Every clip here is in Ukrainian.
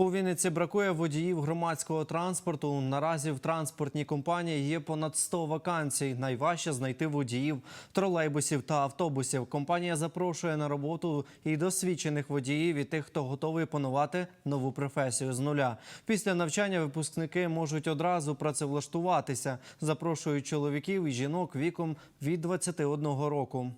У Вінниці бракує водіїв громадського транспорту. Наразі в транспортній компанії є понад 100 вакансій. Найважче знайти водіїв тролейбусів та автобусів. Компанія запрошує на роботу і досвідчених водіїв, і тих, хто готовий панувати нову професію з нуля. Після навчання випускники можуть одразу працевлаштуватися. Запрошують чоловіків і жінок віком від 21 року.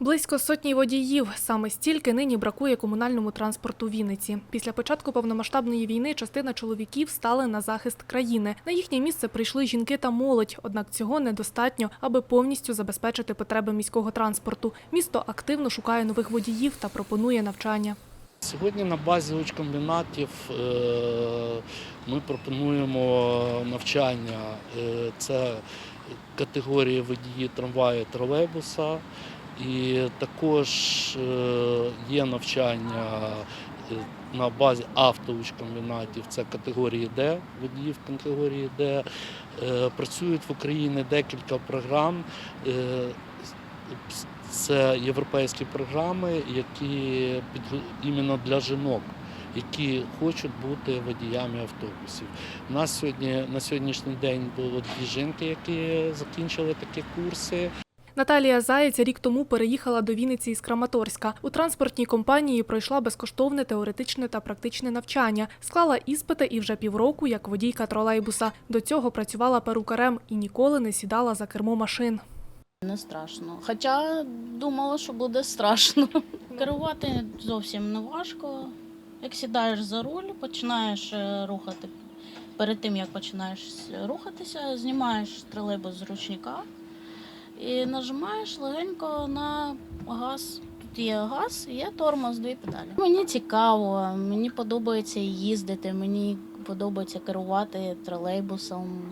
Близько сотні водіїв. Саме стільки нині бракує комунальному транспорту Вінниці. Після початку повномасштабної війни частина чоловіків стали на захист країни. На їхнє місце прийшли жінки та молодь. Однак цього недостатньо, аби повністю забезпечити потреби міського транспорту. Місто активно шукає нових водіїв та пропонує навчання. Сьогодні на базі учкомбінатів е, ми пропонуємо навчання. Е, Це категорії водії трамваю, тролейбуса. І також е, є навчання е, на базі автоучкомбінатів. Це категорії Д, водіїв категорії Д. Е, Працюють в Україні декілька програм. Це європейські програми, які іменно для жінок, які хочуть бути водіями автобусів. У нас сьогодні на сьогоднішній день було дві жінки, які закінчили такі курси. Наталія Заєць рік тому переїхала до Вінниці із Краматорська. У транспортній компанії пройшла безкоштовне теоретичне та практичне навчання, склала іспити і вже півроку як водійка тролейбуса. До цього працювала перукарем і ніколи не сідала за кермо машин. Не страшно. Хоча думала, що буде страшно. Керувати зовсім не важко. Як сідаєш за руль, починаєш е, рухати. Перед тим як починаєш рухатися, знімаєш тролейбус з ручника і нажимаєш легенько на газ. Тут є газ, є тормоз, дві педалі. Мені цікаво, мені подобається їздити, мені подобається керувати тролейбусом,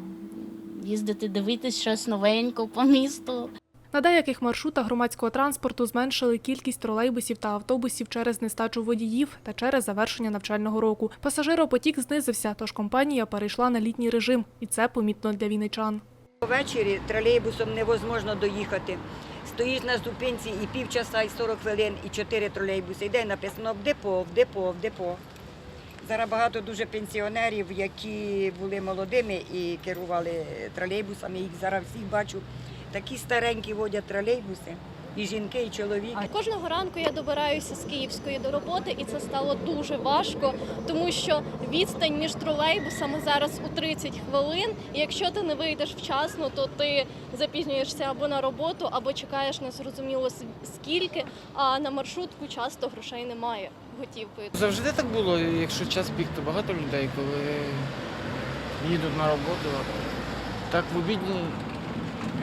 їздити, дивитись щось новеньке по місту. На деяких маршрутах громадського транспорту зменшили кількість тролейбусів та автобусів через нестачу водіїв та через завершення навчального року. Пасажиропотік знизився, тож компанія перейшла на літній режим, і це помітно для вінничан. Ввечері тролейбусом невозможно доїхати. Стоїш на зупинці і півчаса, і 40 хвилин, і чотири тролейбуси. Йде написано в депо, в депо, в депо. Зараз багато дуже пенсіонерів, які були молодими і керували тролейбусами. Їх зараз всіх бачу. Такі старенькі водять тролейбуси, і жінки, і чоловіки. Кожного ранку я добираюся з Київської до роботи, і це стало дуже важко, тому що відстань між тролейбусами зараз у 30 хвилин. І якщо ти не вийдеш вчасно, то ти запізнюєшся або на роботу, або чекаєш незрозуміло скільки. А на маршрутку часто грошей немає готівкою. Завжди так було, якщо час пік, то багато людей, коли їдуть на роботу. Так в обіднє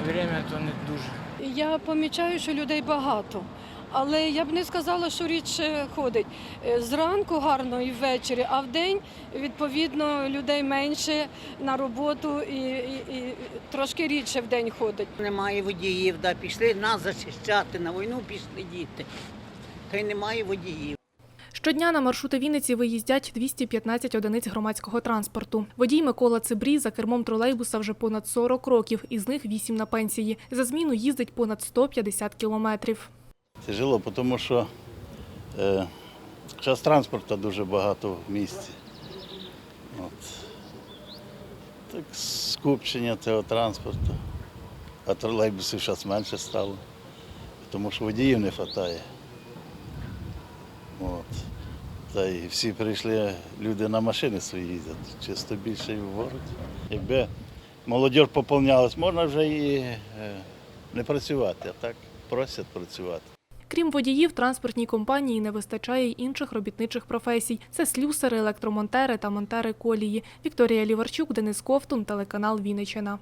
время то не дуже. Я помічаю, що людей багато. Але я б не сказала, що рідше ходить. Е, Зранку гарно і ввечері, а вдень, відповідно, людей менше на роботу і, і, і трошки рідше в день ходить. Немає водіїв, да, пішли нас захищати, на війну пішли діти. Та й немає водіїв. Щодня на маршрути Вінниці виїздять 215 одиниць громадського транспорту. Водій Микола Цибрій за кермом тролейбуса вже понад 40 років, із них 8 на пенсії. За зміну їздить понад 150 кілометрів. Тяжело, тому що е, час транспорту дуже багато в місті. От. Так, скупчення цього транспорту, а тролейбусів зараз менше стало, тому що водіїв не вистачає. Та й всі прийшли, люди на машини свої їздять, чисто більше і в городі. Якби молодь поповнялась, можна вже і е, не працювати, а так просять працювати. Крім водіїв, транспортній компанії не вистачає й інших робітничих професій. Це слюсари, електромонтери та монтери колії. Вікторія Ліварчук, Денис Ковтун, телеканал Вінниччина.